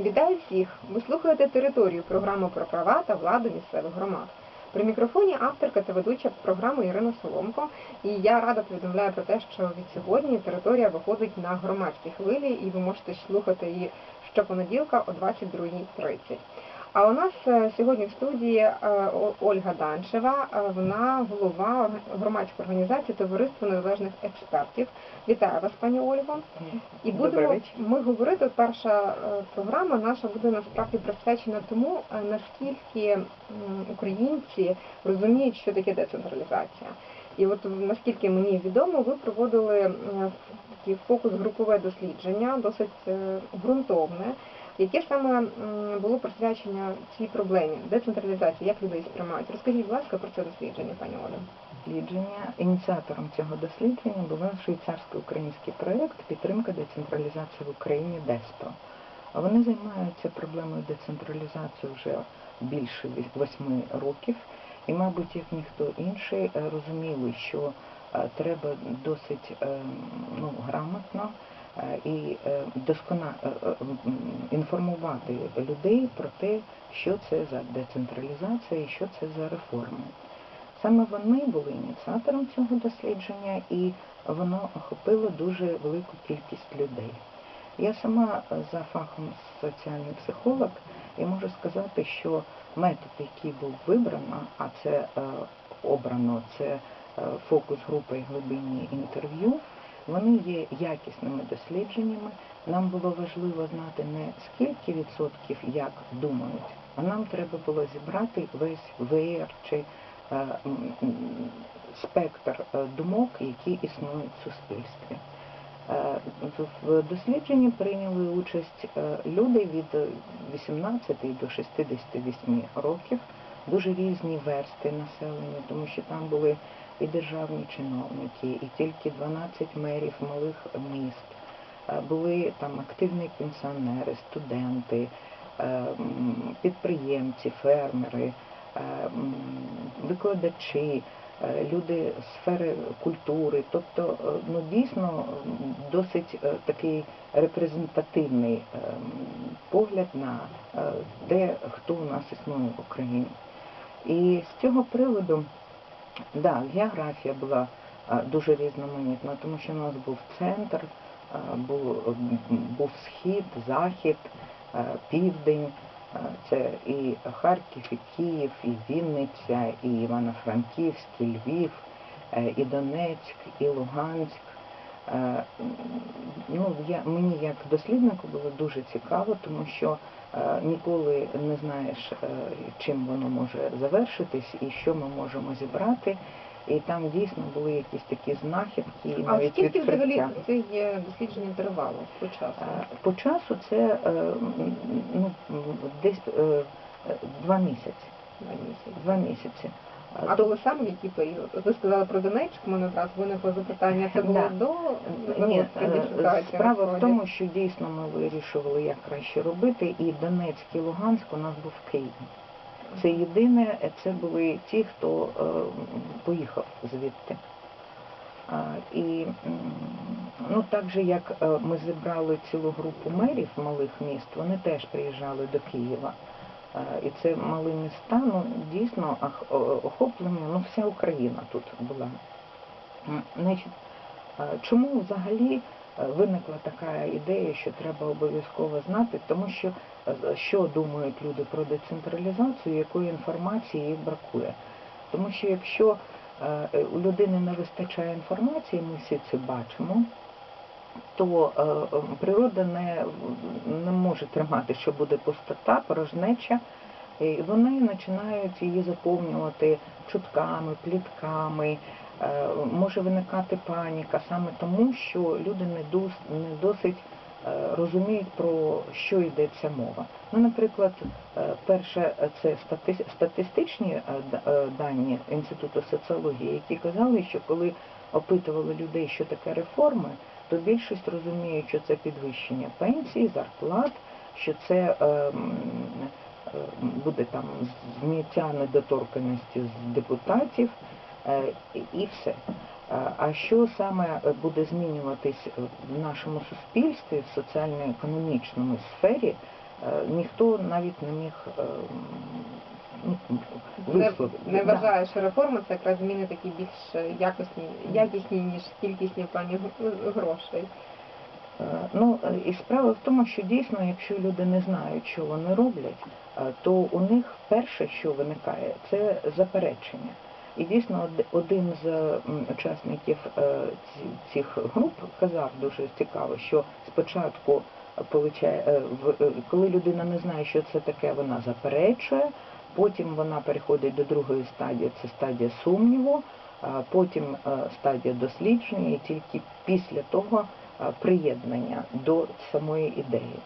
Вітаю всіх! Ви слухаєте територію програму про права та владу місцевих громад. При мікрофоні авторка та ведуча програми Ірина Соломко. І я рада повідомляю про те, що від сьогодні територія виходить на громадські хвилі, і ви можете слухати її щопонеділка о 22.30. А у нас е, сьогодні в студії е, Ольга Данчева, е, вона голова громадської організації Товариство незалежних експертів. Вітаю вас, пані Ольго. І будемо ми говорити. Перша програма наша буде насправді присвячена тому, наскільки українці розуміють, що таке децентралізація. І от наскільки мені відомо, ви проводили такі фокус-групове дослідження, досить ґрунтовне, яке саме було присвячено цій проблемі децентралізації, як людей сприймають. Розкажіть, будь ласка, про це дослідження, пані Оля. дослідження. Ініціатором цього дослідження був швейцарсько-український проєкт підтримка децентралізації в Україні ДЕСПРО. А Вони займаються проблемою децентралізації вже більше восьми років, і, мабуть, як ніхто інший, е, розуміли, що е, треба досить е, ну, грамотно і е, доскона е, е, інформувати людей про те, що це за децентралізація і що це за реформи. Саме вони були ініціатором цього дослідження, і воно охопило дуже велику кількість людей. Я сама за фахом соціальний психолог і можу сказати, що метод, який був вибрано, а це е, обрано, це фокус групи і глибинні інтерв'ю, вони є якісними дослідженнями. Нам було важливо знати не скільки відсотків як думають, а нам треба було зібрати весь веєр чи е, спектр е, думок, які існують в суспільстві. Е, в- В дослідженні прийняли участь е, люди від 18 до 68 років, дуже різні версти населення, тому що там були і державні чиновники, і тільки 12 мерів малих міст. Е, Були там активні пенсіонери, студенти, е, підприємці, фермери, е, викладачі, люди сфери культури. Тобто, ну дійсно досить такий репрезентативний погляд на те, хто у нас існує в Україні. І з цього приводу, да, географія була дуже різноманітна, тому що у нас був центр, був, був схід, захід, південь. Це і Харків, і Київ, і Вінниця, і Івано-Франківськ, і Львів, е, і Донецьк, і Луганськ. Е, Ну, я, мені як досліднику було дуже цікаво, тому що е, ніколи не знаєш, е, чим воно може завершитись і що ми можемо зібрати. І там дійсно були якісь такі знахідки, А навіть скільки взагалі це є дослідження тривало по часу? По часу це ну, десь два місяці. Два місяці. Два місяці. А то- коли саме в який період? Ви сказали про Донецьк, мене одразу виникло запитання. Це було Да. до Ні, е, справа в тому, що дійсно ми вирішували, як краще робити, і Донецьк і Луганськ у нас був в Києві. Це єдине, це були ті, хто е, поїхав звідти. І ну, так же, як е, ми зібрали цілу групу мерів малих міст, вони теж приїжджали до Києва. Е, І це малі міста, ну дійсно охоплені, ну вся Україна тут була. Значить, е, чому взагалі е, виникла така ідея, що треба обов'язково знати, тому що що думають люди про децентралізацію, якої інформації їх бракує. Тому що якщо у людини не вистачає інформації, ми всі це бачимо, то е, е, природа не, не може тримати, що буде пустота, порожнеча. І вони починають її заповнювати чутками, плітками, е, може виникати паніка саме тому, що люди не, дос, не досить розуміють, про що йдеться мова. Ну, наприклад, перше це стати, статистичні дані Інституту соціології, які казали, що коли опитували людей, що таке реформи, то більшість розуміє, що це підвищення пенсій, зарплат, що це е, е, буде там зняття недоторканості з депутатів е, і- все. Е, А що саме буде змінюватись в нашому суспільстві, в соціально-економічному сфері, е, ніхто навіть не міг е, ну, Не, не вважаю, що реформа це якраз зміни такі більш якісні, якісні ніж кількісні в плані грошей. Е, Ну і справа в тому, що дійсно, якщо люди не знають, що вони роблять, е, то у них перше, що виникає, це заперечення. І дійсно один з учасників е, цих груп казав дуже цікаво, що спочатку коли людина не знає, що це таке, вона заперечує, потім вона переходить до другої стадії, це стадія сумніву, потім е, стадія дослідження, і тільки після того е, приєднання до самої ідеї.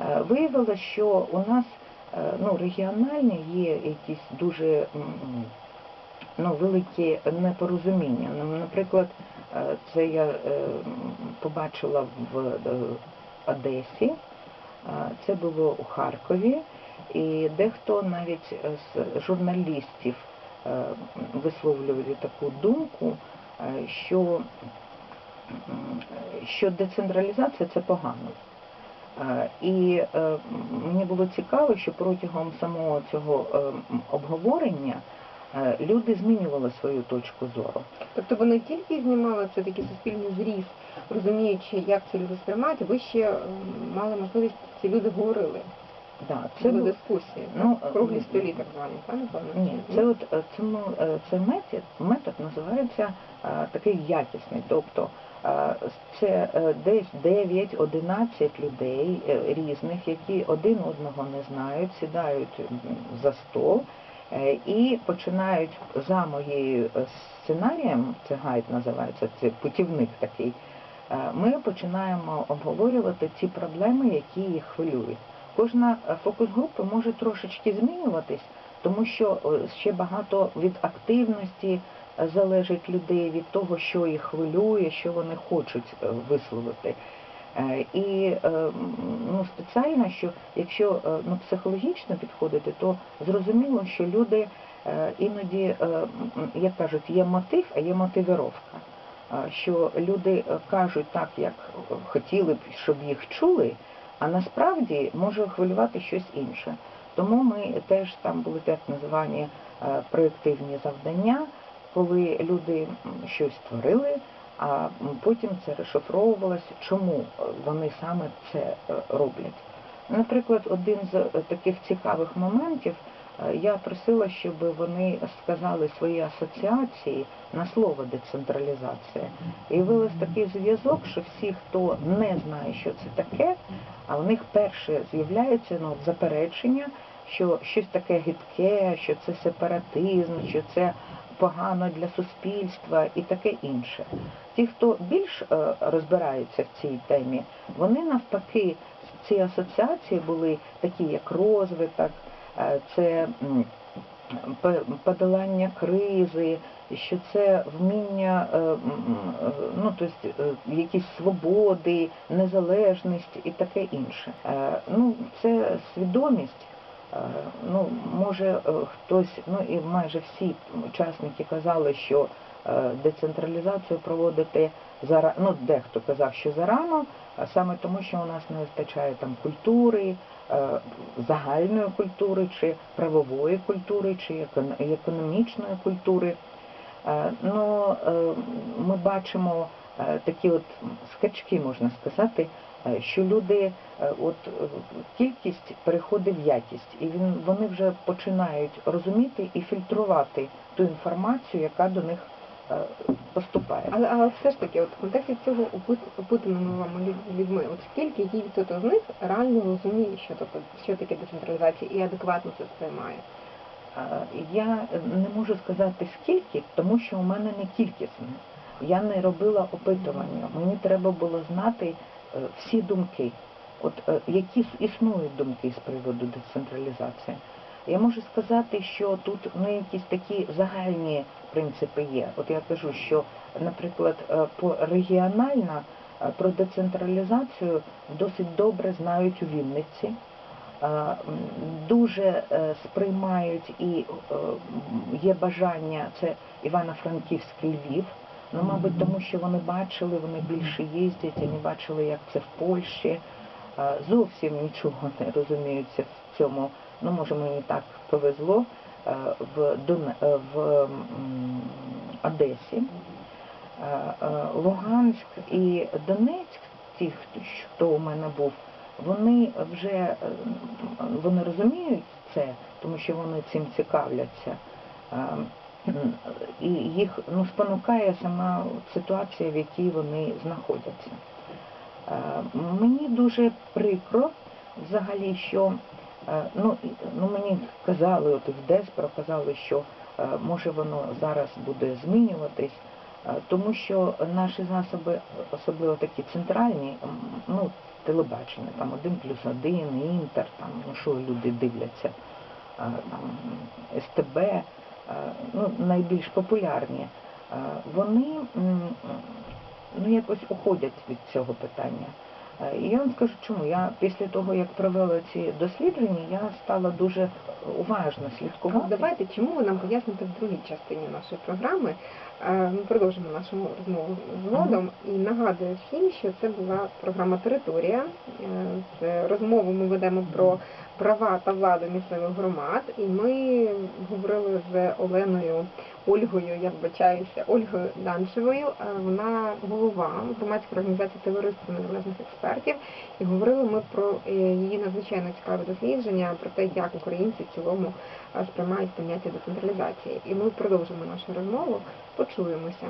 Е, Виявилося, що у нас ну, регіональні є якісь дуже ну, великі непорозуміння. Ну, Наприклад, це я побачила в Одесі, це було у Харкові, і дехто навіть е, з журналістів е, висловлювали таку думку, е, що, що децентралізація це погано. І мені було цікаво, що протягом самого цього обговорення люди змінювали свою точку зору. Тобто вони тільки знімали це такий суспільний зріз, розуміючи, як це люди сприймають, ви ще мали можливість ці люди говорили. Да, Це це були дискусії, ну, круглі е, столі так звані, напевно? ні, це от е, цьому е, цей метод, метод називається е, такий якісний. Тобто е, це е, десь 9-11 людей е, різних, які один одного не знають, сідають за стол е, і починають за моєю е, сценарієм, це гайд називається, це путівник такий. е, Ми починаємо обговорювати ті проблеми, які їх хвилюють. Кожна е, фокус-група може трошечки змінюватись, тому що е, ще багато від активності е, залежить людей, від того, що їх хвилює, що вони хочуть висловити. І ну, спеціально, що якщо ну, психологічно підходити, то зрозуміло, що люди іноді, як кажуть, є мотив, а є мотивіровка. Що люди кажуть так, як хотіли б, щоб їх чули, а насправді може хвилювати щось інше. Тому ми теж там були так називані е, проєктивні завдання, коли люди щось творили, а потім це розшифровувалося, чому е, вони саме це е, роблять. Наприклад, один з таких цікавих моментів я просила, щоб вони сказали свої асоціації на слово децентралізація. І вилез такий зв'язок, що всі, хто не знає, що це таке, а в них перше з'являється ну, заперечення, що щось таке гидке, що це сепаратизм, що це погано для суспільства і таке інше. Ті, хто більш е, розбирається в цій темі, вони навпаки ці асоціації були такі, як розвиток, е, це м, подолання кризи, що це вміння, е, е, ну тобто е, якісь свободи, незалежність і таке інше. Е, Ну, це свідомість. Е, Ну, може е, хтось, ну і майже всі учасники казали, що е, децентралізацію проводити зара... ну дехто казав, що зарано, саме тому, що у нас не вистачає там культури, загальної культури, чи правової культури, чи екон- економічної культури. Ну, ми бачимо такі от скачки, можна сказати, що люди, е, от е, кількість переходить в якість, і він, вони вже починають розуміти і фільтрувати ту інформацію, яка до них е, поступає. Але, але все ж таки, от в контексті цього опит- опитаними вами людьми, от скільки який відсоток з них реально розуміє, що таке, що таке децентралізація і адекватно це сприймає? Е, Я не можу сказати скільки, тому що у мене не кількісне. Я не робила опитування. Мені треба було знати е, всі думки. От е, які існують думки з приводу децентралізації. Я можу сказати, що тут ну, якісь такі загальні принципи є. От я кажу, що, наприклад, е, по регіонально е, про децентралізацію досить добре знають у Вінниці. Е, дуже е, сприймають і е, є бажання, це Івано-Франківський Львів. Ну, мабуть, тому що вони бачили, вони більше їздять, вони бачили, як це в Польщі. зовсім нічого не розуміються в цьому. Ну, може, мені так повезло в, Дон... в Одесі. Луганськ і Донецьк, ті, хто- хто у мене був, вони вже е, вони розуміють це, тому що вони цим цікавляться. І їх ну, спонукає сама ситуація, в якій вони знаходяться. Е, Мені дуже прикро взагалі, що е, ну, ну мені казали, от в Деспро казали, що е, може воно зараз буде змінюватись, тому що наші засоби, особливо такі центральні, ну, телебачення, там один плюс один, інтер, там, ну що люди дивляться, там, СТБ, ну, найбільш популярні, е, вони ну, якось уходять від цього питання. Е, І я вам скажу чому. Я після того, як провела ці дослідження, я стала дуже уважно слідкувати. Давайте, чому ви нам поясните в другій частині нашої програми. Е, Ми продовжимо нашу розмову згодом і нагадую всім, що це була програма Територія. Е, розмову ми ведемо про права та владу місцевих громад. І ми говорили з Оленою Ольгою, я вбачаюся, Ольгою Даншевою. Вона голова громадської організації Товариства незалежних експертів. І говорили ми про е, її надзвичайно цікаве дослідження, про те, як українці в цілому е, сприймають поняття децентралізації. І ми продовжимо нашу розмову. Почуємося.